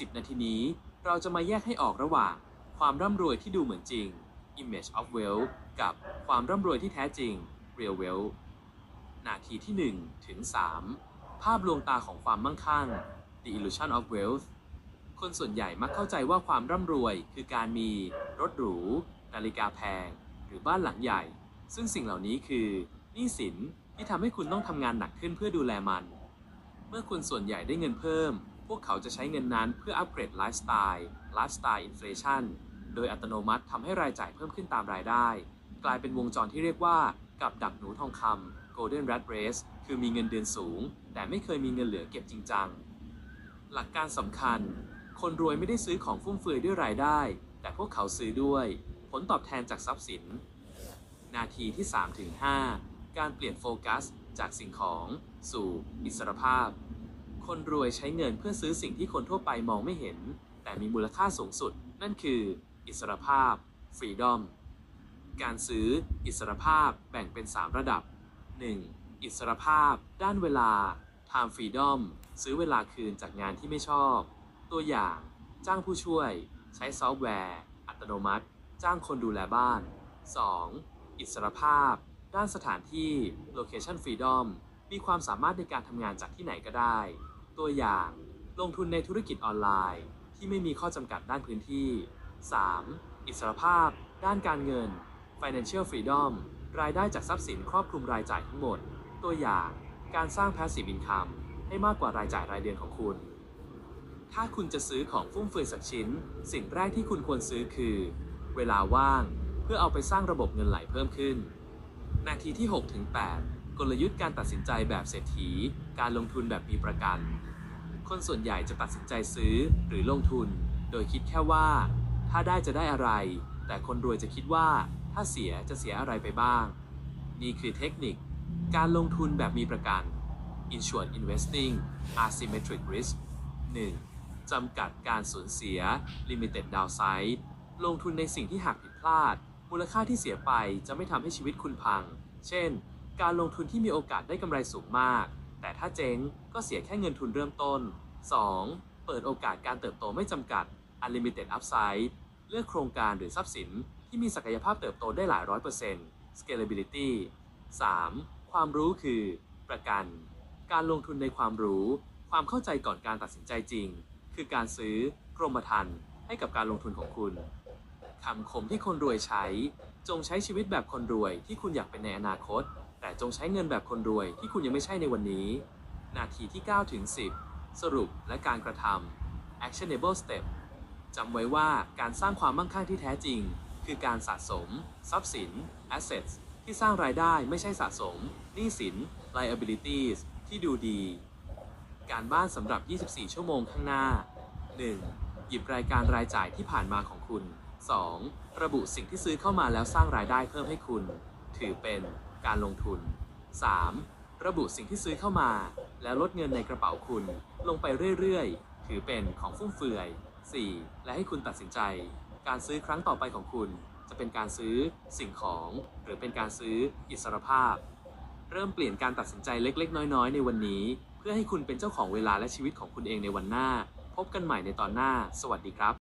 10 นาทีนี้ เราจะมาแยกให้ออกระหว่าง ความร่ำรวยที่ดูเหมือนจริง image of wealth กับความร่ำรวยที่แท้จริง real wealth นาทีที่ 1 ถึง 3 ภาพลวงตาของความมั่งคั่ง the illusion of wealth คนส่วนใหญ่มักเข้าใจว่าความร่ำรวยคือการมีรถหรู นาฬิกาแพง หรือบ้านหลังใหญ่ ซึ่งสิ่งเหล่านี้คือหนี้สินที่ทำให้คุณต้องทำงานหนักขึ้นเพื่อดูแลมัน เมื่อคนส่วนใหญ่ได้เงินเพิ่ม พวกเขาจะใช้เงินนั้นเพื่ออัปเกรดไลฟ์สไตล์ไลฟ์สไตล์อินฟลชันโดยอัตโนมัติทำให้รายจ่ายเพิ่มขึ้นตามรายได้ กลายเป็นวงจรที่เรียกว่ากับดักหนูทองคำ Golden Rat Race คือมีเงินเดือนสูง แต่ไม่เคยมีเงินเหลือเก็บจริงจัง หลักการสำคัญ คนรวยไม่ได้ซื้อของฟุ่มเฟือยด้วยรายได้ แต่พวกเขาซื้อด้วย ผลตอบแทนจากทรัพย์สิน นาทีที่ 3-5 การเปลี่ยนโฟกัส จากสิ่งของ สู่อิสรภาพ คนรวยใช้เงินเพื่อซื้อสิ่งที่คนทั่วไปมองไม่เห็น แต่มีมูลค่าสูงสุด นั่นคือ อิสรภาพ freedom การซื้ออิสรภาพแบ่งเป็น 3 ระดับ 1. อิสรภาพ ด้านเวลา time freedom ซื้อเวลาคืนจากงานที่ไม่ชอบ ตัวอย่าง จ้างผู้ช่วย ใช้ซอฟต์แวร์ อัตโนมัติ จ้างคนดูแลบ้าน 2. อิสรภาพ ด้านสถานที่ location freedom มีความสามารถในการทำงานจากที่ไหนก็ได้ ตัวอย่าง ลงทุนในธุรกิจออนไลน์ ที่ไม่มีข้อจำกัดด้านพื้นที่ 3. อิสรภาพ ด้านการเงิน financial freedom รายได้จากทรัพย์สินครอบคลุมรายจ่ายทั้งหมด ตัวอย่าง การสร้าง passive income ให้มากกว่ารายจ่ายรายเดือนของคุณ ถ้าคุณจะซื้อของฟุ่มเฟือยสักชิ้น สิ่งแรกที่คุณควรซื้อคือ เวลาว่าง เพื่อเอาไปสร้างระบบเงินไหลเพิ่มขึ้น นาทีที่6ถึง8 กลยุทธ์การตัดสินใจแบบเศรษฐี การลงทุนแบบมีประกัน คนส่วนใหญ่จะตัดสินใจซื้อหรือลงทุน โดยคิดแค่ว่า ถ้าได้จะได้อะไร แต่คนรวยจะคิดว่า ถ้าเสียจะเสียอะไรไปบ้าง นี่คือเทคนิค การลงทุนแบบมีประกัน Insured Investing Asymmetric Risk 1. จำกัดการสูญเสีย Limited Downside ลงทุนในสิ่งที่หากผิดพลาด มูลค่าที่เสียไปจะไม่ทำให้ชีวิตคุณพัง เช่น การลงทุนที่มีโอกาสได้กำไรสูงมาก แต่ถ้าเจ๊งก็เสียแค่เงินทุนเริ่มต้น 2. เปิดโอกาสการเติบโตไม่จำกัด Unlimited Upside เลือกโครงการหรือทรัพย์สินที่มีศักยภาพเติบโตได้หลายร้อยเปอร์เซ็นต์ Scalability 3. ความรู้คือ ประกัน การลงทุนในความรู้ ความเข้าใจก่อนการตัดสินใจจริง คือการซื้อกรมธรรม์ให้กับการลงทุนของคุณคำคมที่คนรวยใช้ จงใช้ชีวิตแบบคนรวยที่คุณอยากเป็นในอนาคต แต่จงใช้เงินแบบคนรวยที่คุณยังไม่ใช่ในวันนี้ นาทีที่ 9 ถึง 10 สรุปและการกระทำ actionable step จำไว้ว่าการสร้างความมั่งคั่งที่แท้จริง คือการสะสม ทรัพย์สิน assets ที่สร้างรายได้ไม่ใช่สะสมหนี้สิน liabilities ที่ดูดี การบ้านสำหรับ 24 ชั่วโมงข้างหน้า 1. หยิบรายการรายจ่ายที่ผ่านมาของคุณ 2. ระบุสิ่งที่ซื้อเข้ามาแล้วสร้างรายได้เพิ่มให้คุณ ถือเป็นการลงทุน 3. ระบุสิ่งที่ซื้อเข้ามา แล้วลดเงินในกระเป๋าคุณ ลงไปเรื่อยๆ ถือเป็นของฟุ่มเฟือย 4. และให้คุณตัดสินใจ การซื้อครั้งต่อไปของคุณ จะเป็นการซื้อสิ่งของ หรือเป็นการซื้ออิสรภาพ เริ่มเปลี่ยนการตัดสินใจเล็กๆ น้อยๆ ในวันนี้ เพื่อให้คุณเป็นเจ้าของเวลาและชีวิตของคุณเองในวันหน้า พบกันใหม่ในตอนหน้า สวัสดีครับ